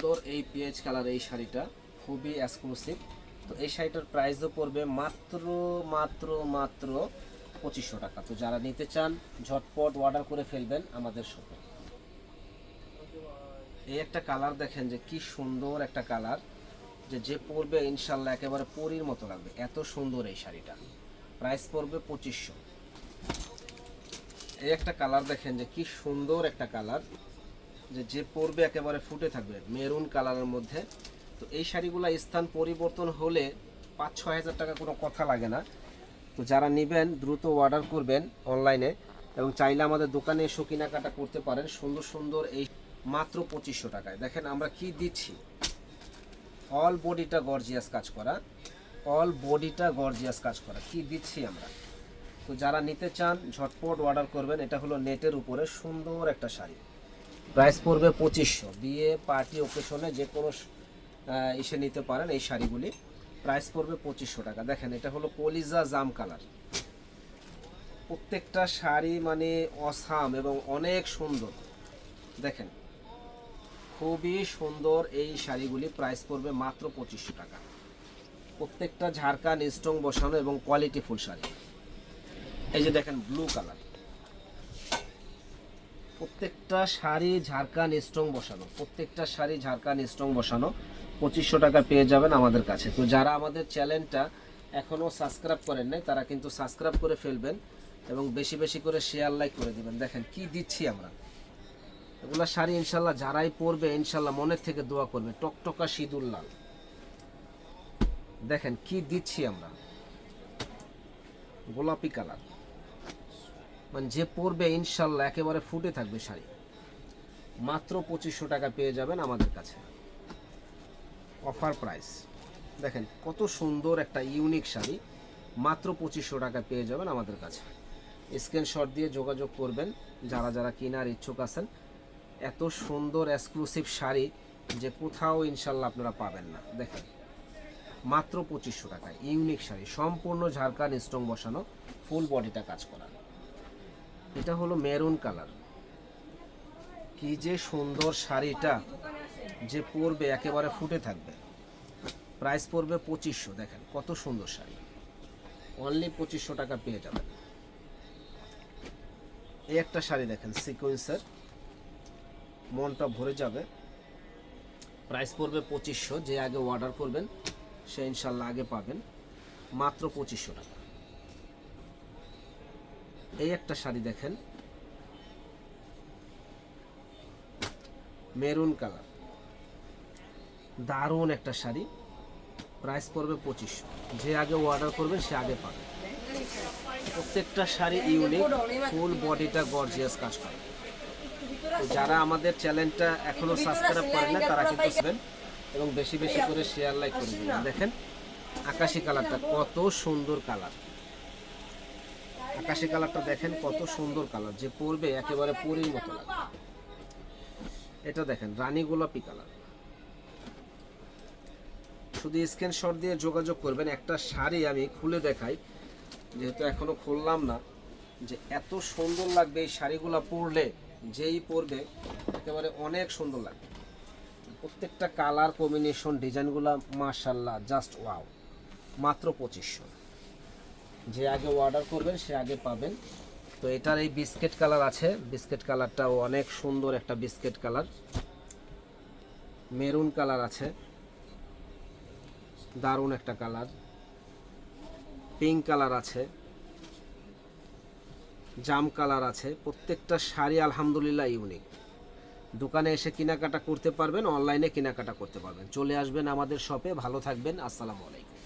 সুন্দর এই pH colour এই শাড়িটা, খুবই এক্সক্লুসিভ তো এই শাড়িটার প্রাইসও পড়বে মাত্র মাত্র মাত্র পঁচিশশো টাকা। তো যারা নিতে চান, ঝটপট অর্ডার করে ফেলবেন আমাদের শপে এই একটা কালার দেখেন যে কি সুন্দর একটা কালার যে যে পরবে ইনশাল্লাহ একেবারে পরির মতো লাগবে। এত সুন্দর এই শাড়িটা। প্রাইস পড়বে পঁচিশশো। এই একটা কালার দেখেন যে কি সুন্দর একটা কালার যে যে পরবে একেবারে ফুটে থাকবে, মেরুন কালারের মধ্যে। তো এই শাড়িগুলো স্থান পরিবর্তন হলে পাঁচ ছয় হাজার টাকা কোনো কথা লাগে না। তো যারা নেবেন, দ্রুত অর্ডার করবেন অনলাইনে এবং চাইলে আমাদের দোকানে এসে কেনাকাটা করতে পারেন। সুন্দর সুন্দর এই মাত্র পঁচিশশো টাকায়। দেখেন আমরা কি দিচ্ছি? অল বডিটা গর্জিয়াস কাজ করা। অল বডিটা গর্জিয়াস কাজ করা। কি দিচ্ছি আমরা? তো যারা নিতে চান, ঝটপট অর্ডার করবেন। এটা হলো নেটের উপরে সুন্দর একটা শাড়ি। প্রাইস পড়বে পঁচিশশো। বিয়ে পার্টি ওকেশনে যে কোনো ইসে নিতে পারেন এই শাড়িগুলি। প্রাইস পড়বে পঁচিশশো টাকা। দেখেন, এটা হলো কলিজা জাম কালার। প্রত্যেকটা শাড়ি মানে অসাম এবং অনেক সুন্দর। দেখেন, খুবই সুন্দর এই শাড়িগুলি। প্রাইস পড়বে মাত্র পঁচিশশো টাকা। প্রত্যেকটা ঝাড়খান স্ট্রং বসানো এবং কোয়ালিটি ফুল শাড়ি। এই যে দেখেন ব্লু কালার প্রত্যেকটা শাড়ি ঝাড়খান স্ট্রং বসানো, প্রত্যেকটা শাড়ি ঝাড়খান স্ট্রং বসানো, পঁচিশশো টাকা পেয়ে যাবেন আমাদের কাছে। তো যারা আমাদের চ্যানেলটা এখনও সাবস্ক্রাইব করেন নাই, তারা কিন্তু সাবস্ক্রাইব করে ফেলবেন এবং বেশি বেশি করে শেয়ার লাইক করে দিবেন। দেখেন কি দিচ্ছি আমরা। এগুলো শাড়ি ইনশাল্লাহ যারাই পরবে, ইনশাল্লাহ মনের থেকে দোয়া করবে। টকটকা সিঁদুর লাল। দেখেন কি দিচ্ছি আমরা। গোলাপি কালার। মানে যে পরবে ইনশাল্লাহ একেবারে ফুটে থাকবে শাড়ি। মাত্র পঁচিশশো টাকা পেয়ে যাবেন আমাদের কাছে। Offer price. দেখেন, কত সুন্দর একটা ইউনিক শাড়ি। মাত্র পঁচিশশো টাকা পেয়ে যাবেন আমাদের কাছে। স্ক্রিনশট দিয়ে যোগাযোগ করবেন, যারা যারা কেনার ইচ্ছুক আছেন। এত সুন্দর এক্সক্লুসিভ শাড়ি যে কোথাও ইনশাল্লাহ আপনারা পাবেন না। দেখেন, মাত্র পঁচিশশো টাকা, ইউনিক শাড়ি। সম্পূর্ণ ঝাড়খান স্ট্রং বসানো ফুল বডিটা কাজ করা। এটা হলো মেরুন কালার। কি যে সুন্দর শাড়িটা যে পরবে, একেবারে ফুটে থাকবে। প্রাইস পড়বে পঁচিশশো, দেখেন কত সুন্দর শাড়ি। অনলি পঁচিশশো টাকা পেয়ে যাবেন। এই একটা শাড়ি দেখেন সিকোয়েন্সের মনটা ভরে যাবে। প্রাইস পড়বে পঁচিশশো, যে আগে অর্ডার করবেন, সে ইনশাল্লাহ আগে পাবেন। মাত্র পঁচিশশো টাকা। এই একটা শাড়ি দেখেন। Maroon colour. দারুণ একটা শাড়ি। প্রাইস পড়বে পঁচিশশো। যে আগে অর্ডার করবেন, সে আগে পাবে। প্রত্যেকটা শাড়ি ইউনিক ফুল বডিটা গর্জিয়াস কাজ করে। যারা আমাদের চ্যানেলটা এখনও সাবস্ক্রাইব করেন না তারা কিন্তু করবেন এবং বেশি বেশি করে শেয়ার লাইক করে দেখেন, আকাশি কালারটা কত সুন্দর কালার। আকাশি কালারটা দেখেন, কত সুন্দর কালার, যে পরবে একেবারে পরির মতো লাগবে। এটা দেখেন, রানী গোলাপি কালার। শুধু স্ক্রিনশট দিয়ে যোগাযোগ করবেন, একটা শাড়ি আমি খুলে দেখাই, যেহেতু এখনও খুললাম না, যে এত সুন্দর লাগবে এই শাড়িগুলো পরলে, যেই পরবে, একেবারে অনেক সুন্দর লাগবে। প্রত্যেকটা কালার কম্বিনেশন, ডিজাইনগুলো মাশাল্লাহ জাস্ট ওয়াও মাত্র পঁচিশশো। যে আগে অর্ডার করবেন, সে আগে পাবেন। তো এটার এই বিস্কেট কালার আছে। বিস্কেট কালারটাও অনেক সুন্দর একটা বিস্কেট কালার মেরুন কালার আছে। দারুণ একটা কালার পিঙ্ক কালার আছে। জাম কালার আছে। প্রত্যেকটা শাড়ি আলহামদুলিল্লাহ ইউনিক দোকানে এসে কেনাকাটা করতে পারবেন অনলাইনে কেনাকাটা করতে পারবেন। চলে আসবেন আমাদের শপে ভালো থাকবেন। আসসালামু আলাইকুম।